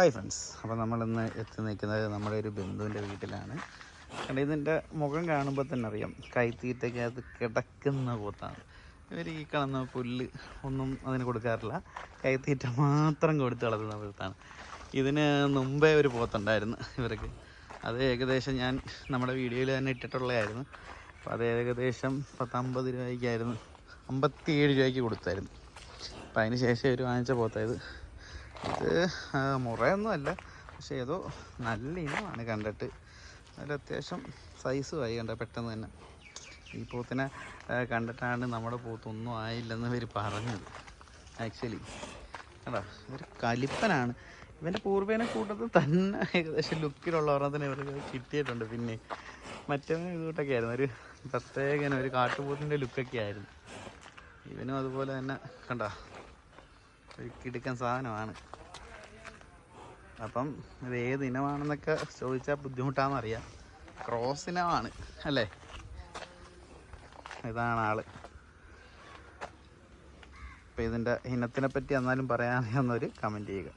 Hi friends അപ്പോൾ നമ്മളിന്ന് എത്തി നിൽക്കുന്നത് നമ്മുടെ ഒരു ബന്ധുവിന്റെ വീട്ടിലാണ്. കാരണം ഇതിന്റെ മുഖം കാണുമ്പോൾ തന്നെ അറിയാം. കൈത്തീറ്റയ്ക്കകത്ത് കിടക്കുന്ന പോത്താണ്. ഇവർ ഈ കാണുന്ന പുല്ല് ഒന്നും അതിന് കൊടുക്കാറില്ല. കൈത്തീറ്റ മാത്രം കൊടുത്ത് വളർത്തുന്ന പോത്താണ്. ഇതിന് മുമ്പേ ഒരു പോത്തുണ്ടായിരുന്നു ഇവർക്ക്. അത് ഏകദേശം ഞാൻ നമ്മുടെ വീഡിയോയിൽ തന്നെ ഇട്ടിട്ടുള്ളതായിരുന്നു. അപ്പോൾ അത് ഏകദേശം പത്തമ്പത് രൂപയ്ക്കായിരുന്നു. അമ്പത്തി ഏഴ് രൂപയ്ക്ക് കൊടുത്തായിരുന്നു. അപ്പോൾ അതിന് ശേഷം ഇവർ വാങ്ങിച്ച പോത്തായത് ഇത് മുറയൊന്നും അല്ല. പക്ഷേ ഏതോ നല്ല ഇനമാണ് കണ്ടിട്ട്. അതിൽ അത്യാവശ്യം ആയി കണ്ട പെട്ടെന്ന് തന്നെ. ഈ പോത്തിനെ കണ്ടിട്ടാണ് നമ്മുടെ പോത്തൊന്നും ആയില്ലെന്ന് ഇവർ പറഞ്ഞത്. ആക്ച്വലി കണ്ടോ? ഒരു കലിപ്പനാണ്. ഇവന്റെ പൂർവേനെ കൂട്ടത്തിൽ തന്നെ ഏകദേശം ലുക്കിലുള്ള തന്നെ ഇവർക്ക് കിട്ടിയിട്ടുണ്ട് പിന്നെ. മറ്റവന് ഇതുകൊണ്ടൊക്കെ ആയിരുന്നു. ഒരു പ്രത്യേകന ഒരു കാട്ടുപോത്തിന്റെ ലുക്കൊക്കെ ആയിരുന്നു. ഇവനും അതുപോലെ തന്നെ. കണ്ടോ? ഒരു കിടുക്കൻ സാധനമാണ്. അപ്പം ഇത് ഏത് ഇനമാണെന്നൊക്കെ ചോദിച്ചാൽ ബുദ്ധിമുട്ടാണെന്നറിയാം ക്രോസ് ഇനമാണ് അല്ലേ? ഇതാണ് ആൾ. അപ്പം ഇതിന്റെ ഇനത്തിനെ പറ്റി എന്നാലും പറയാൻ അറിയാവുന്നവർ കമന്റ് ചെയ്യുക.